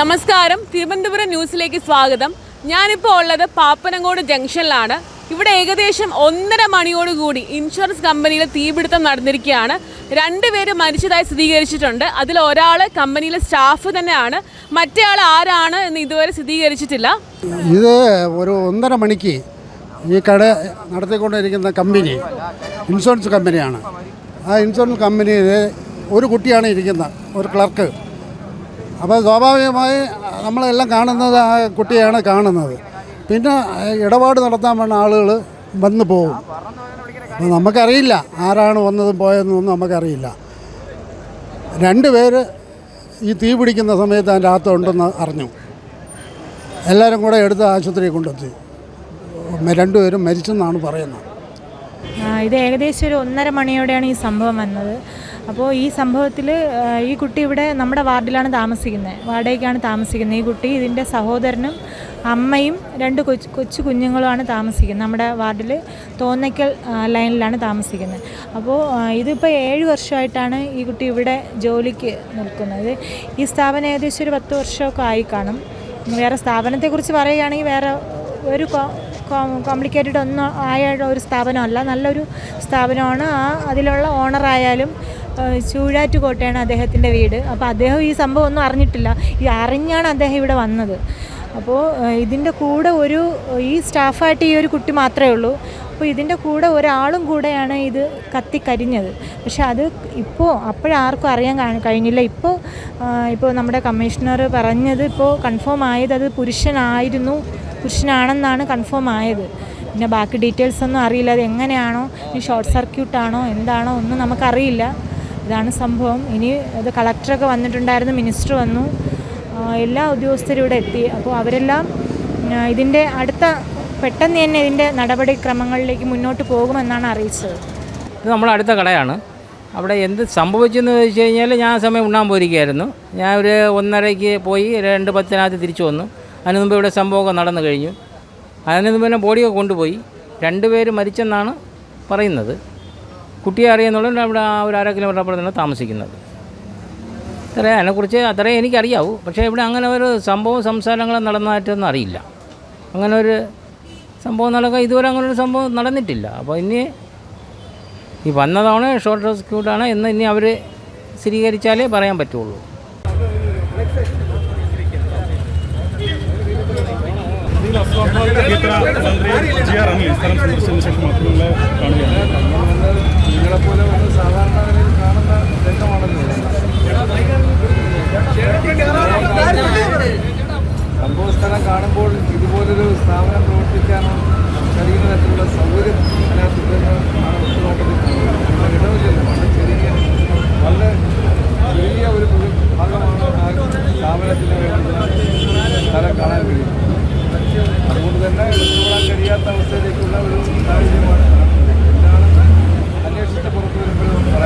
നമസ്കാരം. തിരുവനന്തപുരം ന്യൂസിലേക്ക് സ്വാഗതം. ഞാനിപ്പോൾ ഉള്ളത് പാപ്പനങ്ങോട് ജംഗ്ഷനിലാണ്. ഇവിടെ ഏകദേശം ഒന്നര മണിയോടുകൂടി ഇൻഷുറൻസ് കമ്പനിയിൽ തീപിടുത്തം നടന്നിരിക്കുകയാണ്. രണ്ടുപേര് മരിച്ചതായി സ്ഥിരീകരിച്ചിട്ടുണ്ട്. അതിൽ ഒരാൾ കമ്പനിയിലെ സ്റ്റാഫ് തന്നെയാണ്. മറ്റേ ആൾ ആരാണ് എന്ന് ഇതുവരെ സ്ഥിരീകരിച്ചിട്ടില്ല. ഇത് ഒരു ഒന്നര മണിക്ക് ഈ കട നടത്തിക്കൊണ്ടിരിക്കുന്ന കമ്പനി ഇൻഷുറൻസ് കമ്പനിയാണ്. ആ ഇൻഷുറൻസ് കമ്പനിയിൽ ഒരു കുട്ടിയാണ് ഇരിക്കുന്നത് ഒരു ക്ലർക്ക്. അപ്പോൾ സ്വാഭാവികമായി നമ്മളെല്ലാം കാണുന്നത് ആ കുട്ടിയാണ് കാണുന്നത്. പിന്നെ ഇടപാട് നടത്താൻ വേണ്ട ആളുകൾ വന്നു പോകും. അപ്പോൾ നമുക്കറിയില്ല ആരാണ് വന്നതും പോയതെന്നൊന്നും നമുക്കറിയില്ല. രണ്ട് പേര് ഈ തീ പിടിക്കുന്ന സമയത്ത് അതിന്റെ അകത്തുണ്ടെന്ന് അറിഞ്ഞു. എല്ലാവരും കൂടെ എടുത്ത് ആശുപത്രിയിൽ കൊണ്ടെത്തി രണ്ടുപേരും മരിച്ചെന്നാണ് പറയുന്നത്. ഇത് ഏകദേശം ഒരു ഒന്നര മണിയോടെയാണ് ഈ സംഭവം വന്നത്. അപ്പോൾ ഈ സംഭവത്തിൽ ഈ കുട്ടി ഇവിടെ നമ്മുടെ വാർഡിലാണ് താമസിക്കുന്നത് വാർഡേക്കാണ് താമസിക്കുന്നത് ഈ കുട്ടി ഇതിന്റെ സഹോദരനും അമ്മയും രണ്ട് കൊച്ചു കൊച്ചു കുഞ്ഞുങ്ങളുമാണ് താമസിക്കുന്നത് നമ്മുടെ വാർഡിൽ തോന്നയ്ക്കൽ ലൈനിലാണ് താമസിക്കുന്നത് അപ്പോൾ ഇതിപ്പോൾ ഏഴ് വർഷമായിട്ടാണ് ഈ കുട്ടി ഇവിടെ ജോലിക്ക് നിൽക്കുന്നത്. ഈ സ്ഥാപനം ഏകദേശം ഒരു പത്ത് വർഷമൊക്കെ ആയി കാണും. വേറെ സ്ഥാപനത്തെക്കുറിച്ച് പറയുകയാണെങ്കിൽ വേറെ ഒരു കോംപ്ലിക്കേറ്റഡ് ഒന്നും ആയ ഒരു സ്ഥാപനമല്ല. നല്ലൊരു സ്ഥാപനമാണ്. ആ അതിലുള്ള ഓണറായാലും ചൂഴാറ്റുകോട്ടയാണ് അദ്ദേഹത്തിന്റെ വീട്. അപ്പോൾ അദ്ദേഹം ഈ സംഭവം ഒന്നും അറിഞ്ഞിട്ടില്ല. ഈ അറിഞ്ഞാണ് അദ്ദേഹം ഇവിടെ വന്നത്. അപ്പോൾ ഇതിന്റെ കൂടെ ഒരു ഈ സ്റ്റാഫായിട്ട് ഈ ഒരു കുട്ടി മാത്രമേ ഉള്ളൂ. അപ്പോൾ ഇതിന്റെ കൂടെ ഒരാളും കൂടെയാണ് ഇത് കത്തിക്കരിഞ്ഞത്. പക്ഷെ അത് ഇപ്പോൾ അപ്പോഴാർക്കും അറിയാൻ കഴിഞ്ഞില്ല. ഇപ്പോൾ ഇപ്പോൾ നമ്മുടെ കമ്മീഷണർ പറഞ്ഞത് ഇപ്പോൾ കൺഫേം ആയത് അത് പുരുഷനായിരുന്നു. പുരുഷനാണെന്നാണ് കൺഫേം ആയത്. പിന്നെ ബാക്കി ഡീറ്റെയിൽസ് ഒന്നും അറിയില്ല. അത് എങ്ങനെയാണോ? ഇനി ഷോർട്ട് സർക്യൂട്ടാണോ? എന്താണോ? ഒന്നും നമുക്കറിയില്ല. ഇതാണ് സംഭവം. ഇനി അത് കളക്ടറൊക്കെ വന്നിട്ടുണ്ടായിരുന്നു മിനിസ്റ്റർ വന്നു. എല്ലാ ഉദ്യോഗസ്ഥരും ഇവിടെ എത്തി. അപ്പോൾ അവരെല്ലാം ഇതിന്റെ അടുത്ത പെട്ടെന്ന് തന്നെ ഇതിന്റെ നടപടിക്രമങ്ങളിലേക്ക് മുന്നോട്ട് പോകുമെന്നാണ് അറിയിച്ചത്. ഇത് നമ്മൾ അടുത്ത കടയാണ്. അവിടെ എന്ത് സംഭവിച്ചെന്ന് ചോദിച്ചു കഴിഞ്ഞാൽ ഞാൻ ആ സമയം ഉണ്ണാൻ പോയിരിക്കുകയായിരുന്നു. ഞാൻ ഒരു ഒന്നരയ്ക്ക് പോയി രണ്ട് പത്തിനകത്ത് തിരിച്ചു വന്നു. അതിന് മുമ്പ് ഇവിടെ സംഭവമൊക്കെ നടന്നു കഴിഞ്ഞു. അതിന് മുമ്പ് തന്നെ ബോഡിയൊക്കെ കൊണ്ടുപോയി. രണ്ടുപേർ മരിച്ചെന്നാണ് പറയുന്നത്. കുട്ടിയെ അറിയുന്നുള്ളത് അവിടെ ആ ഒരു അര കിലോമീറ്റർ അപ്പുറത്താണ് താമസിക്കുന്നത്. അത്രേ അതിനെക്കുറിച്ച് അത്രേ എനിക്കറിയാവൂ. പക്ഷേ ഇവിടെ അങ്ങനെ ഒരു സംഭവം സംസാരങ്ങൾ നടന്നതായിട്ടൊന്നും അറിയില്ല. അങ്ങനെ ഒരു സംഭവം നടക്കുക ഇതുവരെ അങ്ങനെ ഒരു സംഭവം നടന്നിട്ടില്ല. അപ്പോൾ ഇനി ഈ വന്നതാണ് ഷോർട്ട് സർക്യൂട്ടാണ് എന്ന് ഇനി അവർ സ്ഥിരീകരിച്ചാലേ പറയാൻ പറ്റുള്ളൂ. കേന്ദ്ര മന്ത്രി ജി ആർ അനിൽ സന്ദർശിച്ചതിന് ശേഷം മാത്രമേ കാണുകയാണ്. കാണാൻ കഴിയും അതുകൊണ്ട് തന്നെ എടുത്തുകൊള്ളാൻ കഴിയാത്ത അവസ്ഥയിലേക്കുള്ള ഒരു സാഹചര്യമാണ് എന്താണെന്ന് അന്വേഷിച്ച് പുറത്തു വരുമ്പോഴും പറയാൻ